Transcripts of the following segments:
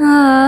啊。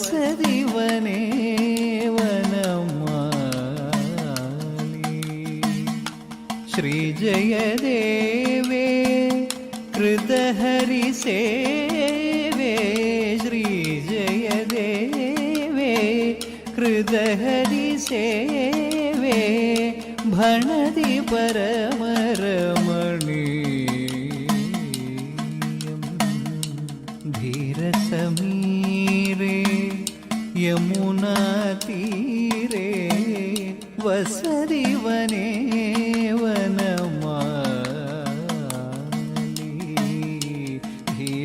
വസതിവനേ വനമാലി ശ്രീജയദേവേ कृदहरिसेवे श्रीजयदेवे कृदहरिसेवे भणति परम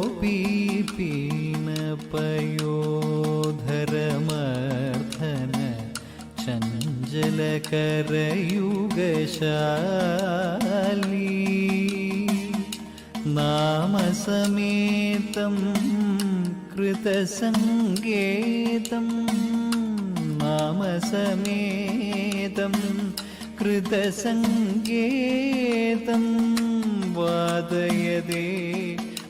ഗോപീപീനപയോധരമർദ്ധന ചഞ്ചലകരയുഗശാലി നാമസമേതം കൃതസംഗേതം നാമസമേതം കൃതസംഗേതം വാദയതേ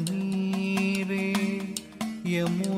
ധീരസമീരേ യമുനാതീരേ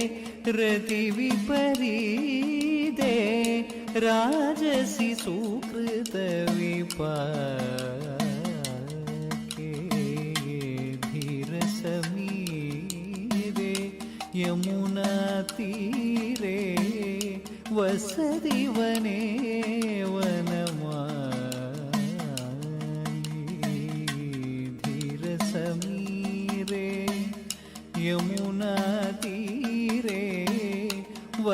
तडिदिवपीदे रतिविपरीदे राजसि सुकृतविपाके धीरसमीरे यमुनातीरे वसति वने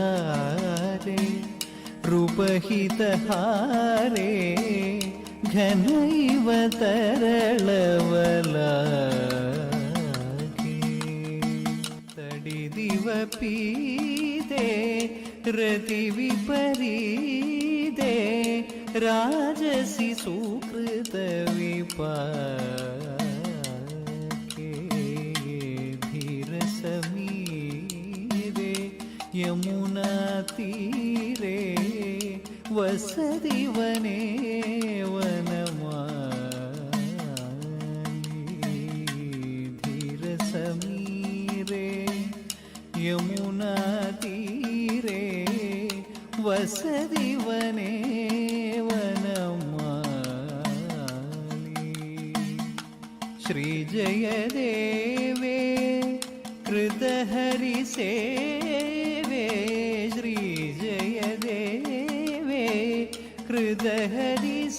मुरारे रूपहितहारे घनैव तरलवलाके तडिदिवपीदे रतिविपरीदे राजसि सुकृतविपाके யமுனா தீரே வசதிவனே வனமார சமீரே யமுனா தீரே வசதிவனே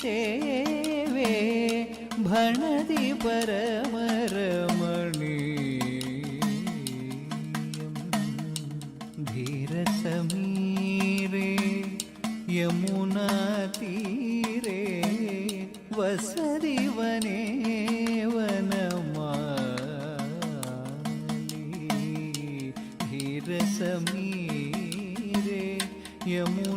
सेवे भणदि परम रमणीयम् धीरसमीरे यमुनातीरे वसरि वने वनमाली धीरसमीरे यमुना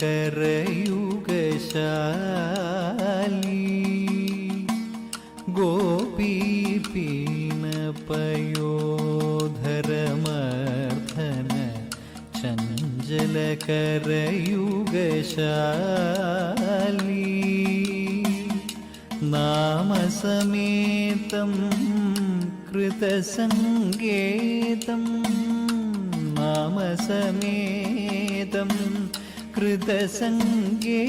चञ्चलकरयुगशाली गोपीपीनपयोधरमर्धन चञ्चलकरयुगशाली नामसमेतं कृतसङ्गेतं नामसमेतं कृतसङ्गेतं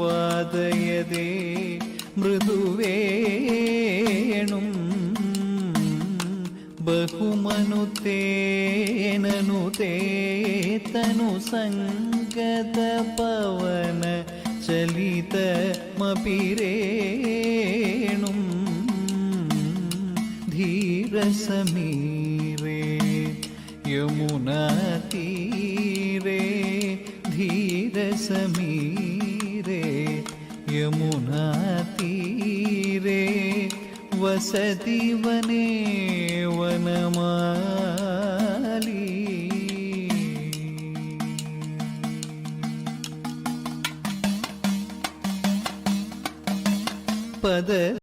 वादयदे मृदुवेणुम् बहुमनुतेननुते तनुसङ्गतपवन चलितमपि रेणुं धीरसमीरे यमुनातीरे धीरसमीरे यमुनातीरे वसति वने वनमाली पद